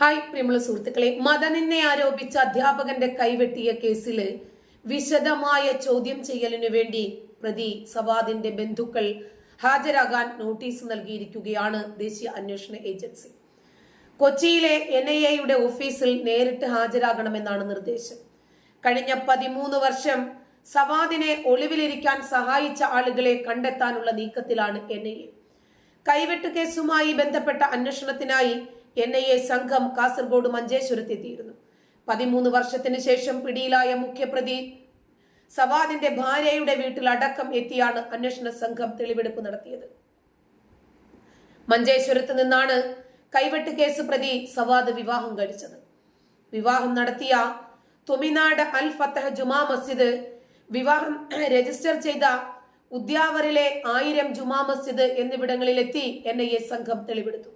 Hi പ്രിയമുള്ള സുഹൃത്തുക്കളെ മതനിന്നെ ആരോപിച്ച അധ്യാപകന്റെ കൈവെട്ടിയ കേസിൽ വിശദമായ ചോദ്യം ചെയ്യലിനു വേണ്ടി പ്രതി സവാദിന്റെ ബന്ധുക്കൾ ഹാജരാകാൻ നോട്ടീസ് നൽകിയിരിക്കുകയാണ് ദേശീയ അന്വേഷണ ഏജൻസി. കൊച്ചിയിലെ എൻ ഐ എയുടെ ഓഫീസിൽ നേരിട്ട് ഹാജരാകണമെന്നാണ് നിർദ്ദേശം. കഴിഞ്ഞ പതിമൂന്ന് വർഷം സവാദിനെ ഒളിവിലിരിക്കാൻ സഹായിച്ച ആളുകളെ കണ്ടെത്താനുള്ള നീക്കത്തിലാണ് എൻ ഐ എ. കൈവെട്ട് കേസുമായി ബന്ധപ്പെട്ട അന്വേഷണത്തിനായി എൻ ഐ എ സംഘം കാസർഗോഡ് മഞ്ചേശ്വരത്തെത്തിയിരുന്നു പതിമൂന്ന് വർഷത്തിന് ശേഷം പിടിയിലായ മുഖ്യപ്രതി സവാദിന്റെ ഭാര്യയുടെ വീട്ടിൽ അടക്കം എത്തിയാണ് അന്വേഷണ സംഘം തെളിവെടുപ്പ് നടത്തിയത്. മഞ്ചേശ്വരത്ത് നിന്നാണ് കൈവെട്ട് കേസ് പ്രതി സവാദ് വിവാഹം കഴിച്ചത്. വിവാഹം നടത്തിയ തുമിനാട് അൽ ഫത്തഹ് ജുമാ മസ്ജിദ് വിവാഹം രജിസ്റ്റർ ചെയ്ത ഉദ്യാവറിലെ ആയിരം ജുമാ മസ്ജിദ് എന്നിവിടങ്ങളിലെത്തി എൻ ഐ എ സംഘം തെളിവെടുത്തു.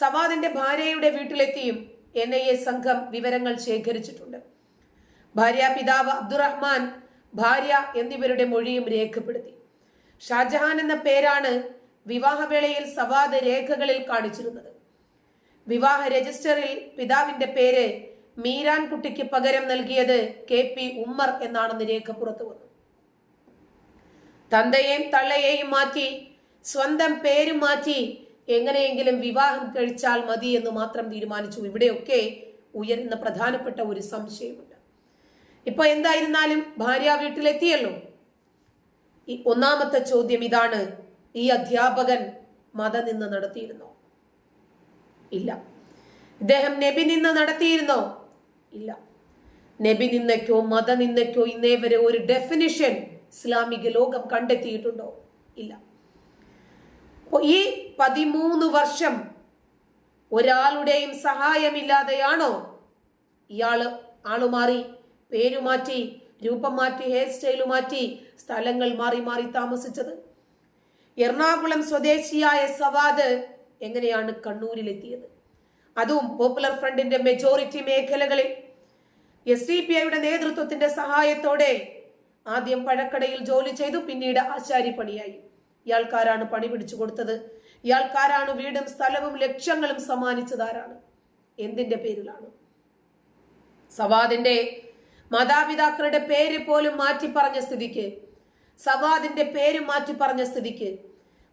സവാദിന്റെ ഭാര്യയുടെ വീട്ടിലെത്തിയും എൻ ഐ എ സംഘം വിവരങ്ങൾ ശേഖരിച്ചിട്ടുണ്ട്. ഭാര്യ പിതാവ് അബ്ദുറഹ്മാൻ ഭാര്യ എന്നിവരുടെ മൊഴിയും രേഖപ്പെടുത്തി. ഷാജഹാൻ എന്ന പേരാണ് വിവാഹവേളയിൽ സവാദ് രേഖകളിൽ കാണിച്ചിരുന്നത്. വിവാഹ രജിസ്റ്ററിൽ പിതാവിന്റെ പേര് മീരാൻ കുട്ടിക്ക് പകരം നൽകിയത് കെ പി ഉമ്മർ എന്നാണെന്ന് രേഖ പുറത്തു വന്നു. തന്തയെയും തള്ളയെയും മാറ്റി സ്വന്തം പേര് മാറ്റി എങ്ങനെയെങ്കിലും വിവാഹം കഴിച്ചാൽ മതി എന്ന് മാത്രം തീരുമാനിച്ചു. ഇവിടെയൊക്കെ ഉയരുന്ന പ്രധാനപ്പെട്ട ഒരു സംശയമുണ്ട്. ഇപ്പൊ എന്തായിരുന്നാലും ഭാര്യ വീട്ടിലെത്തിയല്ലോ. ഈ ഒന്നാമത്തെ ചോദ്യം ഇതാണ്. ഈ അധ്യാപകൻ മത നിന്ന് നടത്തിയിരുന്നോ? ഇല്ല. ഇദ്ദേഹം നബി നിന്ന് നടത്തിയിരുന്നോ? ഇല്ല. നബി നിന്നയ്ക്കോ മതനിന്നയ്ക്കോ ഇന്നേ വരെ ഒരു ഡെഫിനിഷൻ ഇസ്ലാമിക ലോകം കണ്ടെത്തിയിട്ടുണ്ടോ? ഇല്ല. ഈ പതിമൂന്ന് വർഷം ഒരാളുടെയും സഹായമില്ലാതെയാണോ ഇയാൾ ആളുമാറി പേരുമാറ്റി പേരു മാറ്റി രൂപം മാറ്റി ഹെയർ സ്റ്റൈൽ മാറ്റി സ്ഥലങ്ങൾ മാറി മാറി താമസിച്ചത്? എറണാകുളം സ്വദേശിയായ സവാദ് എങ്ങനെയാണ് കണ്ണൂരിലെത്തിയത്? അതും പോപ്പുലർ ഫ്രണ്ടിന്റെ മെജോറിറ്റി മേഖലകളിൽ. എസ് ഡി പി ഐയുടെ നേതൃത്വത്തിന്റെ സഹായത്തോടെ ആദ്യം പഴക്കടയിൽ ജോലി ചെയ്തു പിന്നീട് ആശാരിപ്പണിയായി. ഇയാൾക്കാരാണ് പണി പിടിച്ചു കൊടുത്തത്. ഇയാൾക്കാരാണ് വീടും സ്ഥലവും ലക്ഷ്യങ്ങളും സമ്മാനിച്ചതാരാണ്. എന്തിന്റെ പേരിലാണ്? സവാദിന്റെ മാതാപിതാക്കളുടെ പേര് പോലും മാറ്റി പറഞ്ഞ സ്ഥിതിക്ക് സവാദിന്റെ പേര് മാറ്റി പറഞ്ഞ സ്ഥിതിക്ക്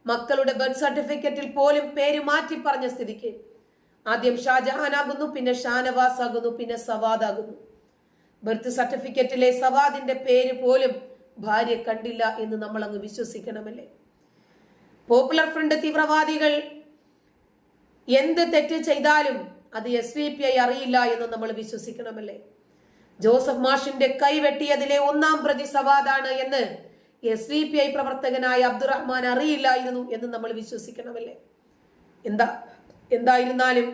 മക്കളുടെ ബർത്ത് സർട്ടിഫിക്കറ്റിൽ പോലും പേര് മാറ്റി പറഞ്ഞ സ്ഥിതിക്ക്. ആദ്യം ഷാജഹാൻ ആകുന്നു പിന്നെ ഷാനവാസ് ആകുന്നു പിന്നെ സവാദ് ആകുന്നു ബർത്ത് സർട്ടിഫിക്കറ്റിലെ സവാദിന്റെ പേര് പോലും ഭാര്യ കണ്ടില്ല എന്ന് നമ്മൾ അങ്ങ് വിശ്വസിക്കണമല്ലേ? പോപ്പുലർ ഫ്രണ്ട് തീവ്രവാദികൾ എന്ത് തെറ്റ് ചെയ്താലും അത് എസ് വി പി ഐ അറിയില്ല എന്ന് നമ്മൾ വിശ്വസിക്കണമല്ലേ? ജോസഫ് മാഷിന്റെ കൈവെട്ടിയതിലെ ഒന്നാം പ്രതി സവാദാണ് എന്ന് എസ് വി പി ഐ പ്രവർത്തകനായ അബ്ദുറഹ്മാൻ അറിയില്ലായിരുന്നു എന്ന് നമ്മൾ വിശ്വസിക്കണമല്ലേ? എന്താ എന്തായിരുന്നാലും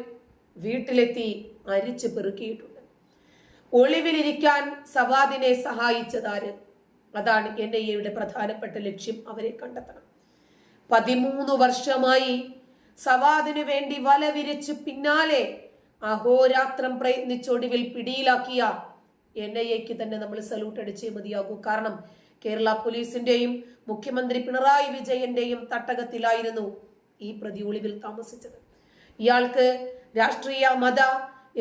വീട്ടിലെത്തി അരിച്ചു പെറുക്കിയിട്ടുണ്ട്. ഒളിവിലിരിക്കാൻ സവാദിനെ സഹായിച്ചതാര്? അതാണ് എൻ ഐ എയുടെ പ്രധാനപ്പെട്ട ലക്ഷ്യം. അവരെ കണ്ടെത്തണം. പതിമൂന്ന് വർഷമായി സവാദിനു വേണ്ടി വല വിരിച്ച് പിന്നാലെ അഹോരാത്രം പ്രയത്നിച്ചൊടുവിൽ പിടിയിലാക്കിയ എൻ ഐ എക്ക് തന്നെ നമ്മൾ സല്യൂട്ട് അടിച്ചേ മതിയാകൂ. കാരണം കേരള പോലീസിന്റെയും മുഖ്യമന്ത്രി പിണറായി വിജയന്റെയും തട്ടകത്തിലായിരുന്നു ഈ പ്രതി ഒളിവിൽ താമസിച്ചത്. ഇയാൾക്ക് രാഷ്ട്രീയ മത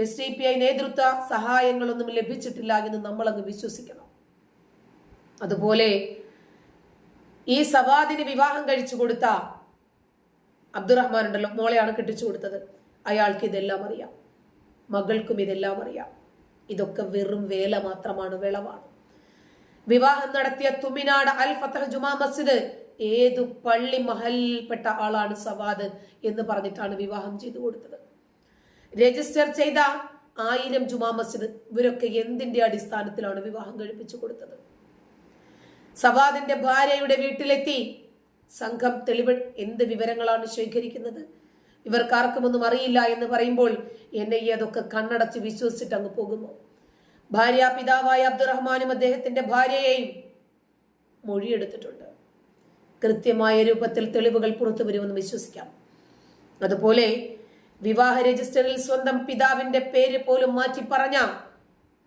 എസ് ഡി പി ഐ നേതൃത്വ സഹായങ്ങളൊന്നും ലഭിച്ചിട്ടില്ല എന്ന് നമ്മൾ അങ്ങ് വിശ്വസിക്കണം. അതുപോലെ ഈ സവാദിന് വിവാഹം കഴിച്ചു കൊടുത്ത അബ്ദുറഹ്മാൻ ഉണ്ടല്ലോ മോളെയാണ് കെട്ടിച്ചു കൊടുത്തത്. അയാൾക്ക് ഇതെല്ലാം അറിയാം. മകൾക്കും ഇതെല്ലാം അറിയാം. ഇതൊക്കെ വെറും വേല മാത്രമാണ് വിളവാണ്. വിവാഹം നടത്തിയ തുമിനാട് അൽ ഫത്തഹ് ജുമാ മസ്ജിദ് ഏതു പള്ളി മഹലിൽപ്പെട്ട ആളാണ് സവാദ് എന്ന് പറഞ്ഞിട്ടാണ് വിവാഹം ചെയ്തു കൊടുത്തത്. രജിസ്റ്റർ ചെയ്ത ആയിരം ജുമാ മസ്ജിദ് ഇവരൊക്കെ എന്തിന്റെ അടിസ്ഥാനത്തിലാണ് വിവാഹം കഴിപ്പിച്ചു കൊടുത്തത്? സവാദിന്റെ ഭാര്യയുടെ വീട്ടിലെത്തി. സംഘം തെളിവ് എന്ത് വിവരങ്ങളാണ് ശേഖരിക്കുന്നത്? ഇവർക്കാർക്കും ഒന്നും അറിയില്ല എന്ന് പറയുമ്പോൾ എന്നെ ഈ അതൊക്കെ കണ്ണടച്ച് വിശ്വസിച്ചിട്ട് അങ്ങ് പോകുമോ? ഭാര്യ പിതാവായ അബ്ദുറഹ്മാനും അദ്ദേഹത്തിന്റെ ഭാര്യയെയും മൊഴിയെടുത്തിട്ടുണ്ട്. കൃത്യമായ രൂപത്തിൽ തെളിവുകൾ പുറത്തു വരുമെന്ന് വിശ്വസിക്കാം. അതുപോലെ വിവാഹ രജിസ്റ്ററിൽ സ്വന്തം പിതാവിന്റെ പേര് പോലും മാറ്റി പറഞ്ഞ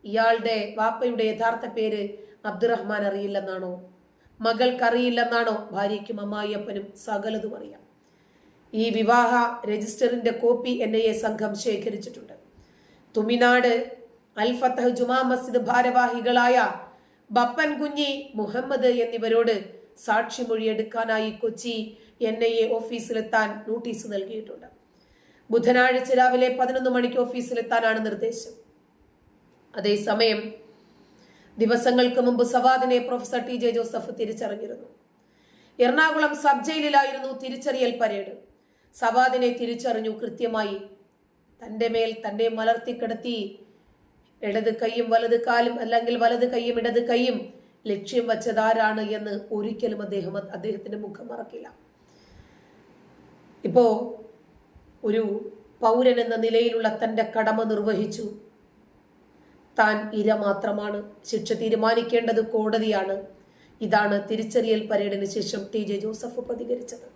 ഇയാളുടെ വാപ്പയുടെ യഥാർത്ഥ പേര് അബ്ദുറഹ്മാൻ അറിയില്ലെന്നാണോ? മകൾക്ക് അറിയില്ലെന്നാണോ? ഭാര്യയ്ക്കും അമ്മായിയപ്പനും സകലതും അറിയാം. ഈ വിവാഹ രജിസ്റ്ററിന്റെ കോപ്പി എൻ ഐ എ സംഘം ശേഖരിച്ചിട്ടുണ്ട്. തുമിനാട് അൽ ഫത്തഹ് ജുമാ മസ്ജിദ് ഭാരവാഹികളായ ബപ്പൻ കുഞ്ഞി മുഹമ്മദ് എന്നിവരോട് സാക്ഷിമൊഴിയെടുക്കാനായി കൊച്ചി എൻ ഐ എ ഓഫീസിലെത്താൻ നോട്ടീസ് നൽകിയിട്ടുണ്ട്. ബുധനാഴ്ച രാവിലെ പതിനൊന്ന് മണിക്ക് ഓഫീസിലെത്താനാണ് നിർദ്ദേശം. അതേസമയം ദിവസങ്ങൾക്ക് മുമ്പ് സവാദിനെ പ്രൊഫസർ ടി ജെ ജോസഫ് തിരിച്ചറിഞ്ഞിരുന്നു. എറണാകുളം സബ് ജയിലിലായിരുന്നു തിരിച്ചറിയൽ പരേഡ്. സവാദിനെ തിരിച്ചറിഞ്ഞു കൃത്യമായി. തന്റെ മേൽ മലർത്തി മലർത്തിക്കിടത്തി ഇടത് കൈയും വലത് കാലും അല്ലെങ്കിൽ വലത് കൈയും ഇടത് കൈയും ലക്ഷ്യം വച്ചതാരാണ് എന്ന് ഒരിക്കലും അദ്ദേഹം അദ്ദേഹത്തിന്റെ മുഖം മറക്കില്ല. ഇപ്പോ ഒരു പൗരൻ എന്ന നിലയിലുള്ള തന്റെ കടമ നിർവഹിച്ചു. താൻ ഇര മാത്രമാണ് ശിക്ഷ തീരുമാനിക്കേണ്ടത് കോടതിയാണ്. ഇതാണ് തിരിച്ചറിയൽ പരേഡിന് ശേഷം ടി ജെ ജോസഫ് പ്രതികരിച്ചത്.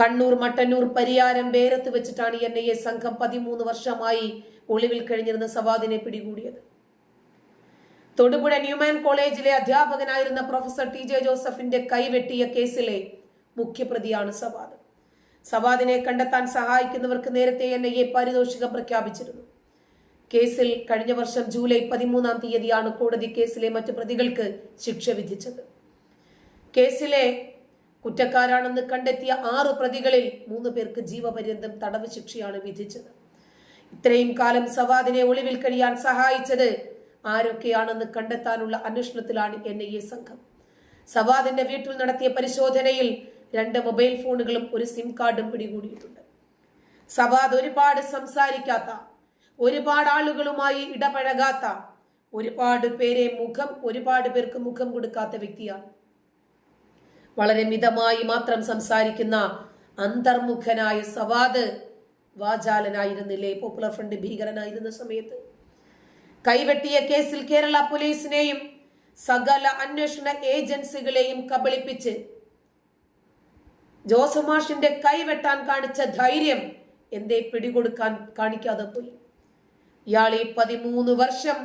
കണ്ണൂർ മട്ടന്നൂർ പരിയാരം ബേരത്ത് വെച്ചിട്ടാണ് എൻ ഐ എ സംഘം പതിമൂന്ന് വർഷമായി ഒളിവിൽ കഴിഞ്ഞിരുന്ന സവാദിനെ പിടികൂടിയത്. തൊടുപുഴ ന്യൂമാൻ കോളേജിലെ അധ്യാപകനായിരുന്ന പ്രൊഫസർ ടി ജെ ജോസഫിന്റെ കൈവെട്ടിയ കേസിലെ മുഖ്യപ്രതിയാണ് സവാദ്. സവാദിനെ കണ്ടെത്താൻ സഹായിക്കുന്നവർക്ക് നേരത്തെ എൻ ഐ എ പാരിതോഷികം പ്രഖ്യാപിച്ചിരുന്നു. കേസിൽ കഴിഞ്ഞ വർഷം ജൂലൈ പതിമൂന്നാം തീയതിയാണ് കോടതി കേസിലെ മറ്റു പ്രതികൾക്ക് ശിക്ഷ വിധിച്ചത്. കേസിലെ കുറ്റക്കാരാണെന്ന് കണ്ടെത്തിയ ആറ് പ്രതികളിൽ മൂന്ന് പേർക്ക് ജീവപര്യന്തം തടവ് ശിക്ഷയാണ് വിധിച്ചത്. ഇത്രയും കാലം സവാദിനെ ഒളിവിൽ കഴിയാൻ സഹായിച്ചത് ആരൊക്കെയാണെന്ന് കണ്ടെത്താനുള്ള അന്വേഷണത്തിലാണ് എൻ ഐ എ സംഘം. സവാദിന്റെ വീട്ടിൽ നടത്തിയ പരിശോധനയിൽ രണ്ട് മൊബൈൽ ഫോണുകളും ഒരു സിം കാർഡും പിടികൂടിയിട്ടുണ്ട്. സവാദ് ഒരുപാട് സംസാരിക്കാത്ത ഒരുപാട് ആളുകളുമായി ഇടപഴകാത്ത ഒരുപാട് പേരെ മുഖം ഒരുപാട് പേർക്ക് മുഖം കൊടുക്കാത്ത വ്യക്തിയാണ് വളരെ മിതമായി മാത്രം സംസാരിക്കുന്ന അന്തർമുഖനായ സവാദ് വാചാലനായിരുന്നില്ലേ? പോപ്പുലർ ഫ്രണ്ട് ഭീകരനായിരുന്ന സമയത്ത്. കൈവെട്ടിയ കേസിൽ കേരള പോലീസിനെയും സകല അന്വേഷണ ഏജൻസികളെയും കബളിപ്പിച്ച് ജോസഫ് മാഷിന്റെ കൈവെട്ടാൻ കാണിച്ച ധൈര്യം എന്തേ പിടികൊടുക്കാൻ കാണിക്കാതെ പോയി? ഇയാൾ ഈ പതിമൂന്ന് വർഷം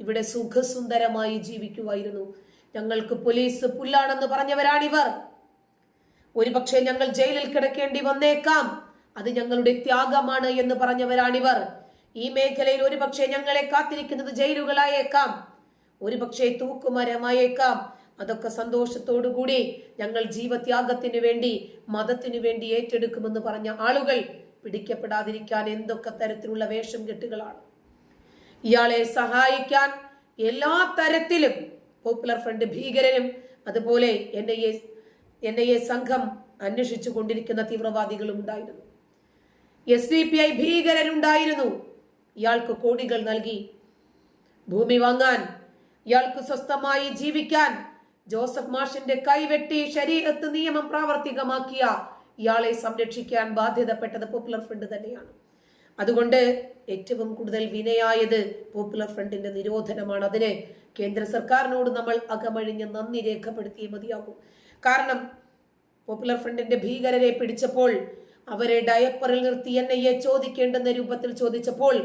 ഇവിടെ സുഖസുന്ദരമായി ജീവിക്കുമായിരുന്നു ഞങ്ങൾക്ക് പോലീസ് പുല്ലാണെന്ന് പറഞ്ഞവരാണിവർ. ഒരുപക്ഷെ ഞങ്ങൾ ജയിലിൽ കിടക്കേണ്ടി വന്നേക്കാം. അത് ഞങ്ങളുടെ ത്യാഗമാണ് എന്ന് പറഞ്ഞവരാണിവർ. ഈ മേഖലയിൽ ഒരുപക്ഷെ ഞങ്ങളെ കാത്തിരിക്കുന്നത് ജയിലുകളായേക്കാം. ഒരുപക്ഷെ തൂക്കുമരമായേക്കാം. അതൊക്കെ സന്തോഷത്തോടുകൂടി ഞങ്ങൾ ജീവത്യാഗത്തിന് വേണ്ടി മതത്തിനു വേണ്ടി ഏറ്റെടുക്കുമെന്ന് പറഞ്ഞ ആളുകൾ പിടിക്കപ്പെടാതിരിക്കാൻ എന്തൊക്കെ തരത്തിലുള്ള വേഷം കെട്ടുകളാണ്. ഇയാളെ സഹായിക്കാൻ എല്ലാ തരത്തിലും പോപ്പുലർ ഫ്രണ്ട് ഭീകരനും അതുപോലെ എൻ ഐ എ സംഘം അന്വേഷിച്ചു കൊണ്ടിരിക്കുന്ന തീവ്രവാദികളും ഉണ്ടായിരുന്നു. എസ് ഡി പി ഐ ഭീകരനുണ്ടായിരുന്നു ഇയാൾക്ക് കോടികൾ നൽകി. ഭൂമി വാങ്ങാൻ ഇയാൾക്ക് സ്വസ്ഥമായി ജീവിക്കാൻ ജോസഫ് മാഷിന്റെ കൈവെട്ടി ശരീരത്ത് നിയമം പ്രാവർത്തികമാക്കിയ ഇയാളെ സംരക്ഷിക്കാൻ ബാധ്യതപ്പെട്ടത് പോപ്പുലർ ഫ്രണ്ട് തന്നെയാണ്. അതുകൊണ്ട് ഏറ്റവും കൂടുതൽ വിനയായത് പോപ്പുലർ ഫ്രണ്ടിന്റെ നിരോധനമാണ്. അതിന് കേന്ദ്ര സർക്കാരിനോട് നമ്മൾ അകമഴിഞ്ഞ് നന്ദി രേഖപ്പെടുത്തിയേ മതിയാകും. കാരണം പോപ്പുലർ ഫ്രണ്ടിന്റെ ഭീകരരെ പിടിച്ചപ്പോൾ അവരെ ഡയപ്പറിൽ നിർത്തി എൻ ഐ എ ചോദിക്കേണ്ടെന്ന രൂപത്തിൽ ചോദിച്ചപ്പോൾ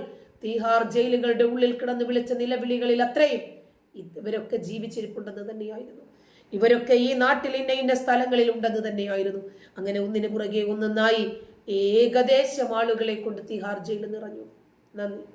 തീഹാർ ജയിലുകളുടെ ഉള്ളിൽ കിടന്ന് വിളിച്ച നിലവിളികളിൽ അത്രയും ഇവരൊക്കെ ജീവിച്ചിരിപ്പുണ്ടെന്ന് തന്നെയായിരുന്നു. ഇവരൊക്കെ ഈ നാട്ടിൽ ഇന്ന ഇന്ന സ്ഥലങ്ങളിൽ ഉണ്ടെന്ന് തന്നെയായിരുന്നു. അങ്ങനെ ഒന്നിനു പുറകെ ഒന്നൊന്നായി ഏകദേശം ആളുകളെ കൊണ്ട് തിഹാർ ജയിൽ നിറഞ്ഞു. നന്ദി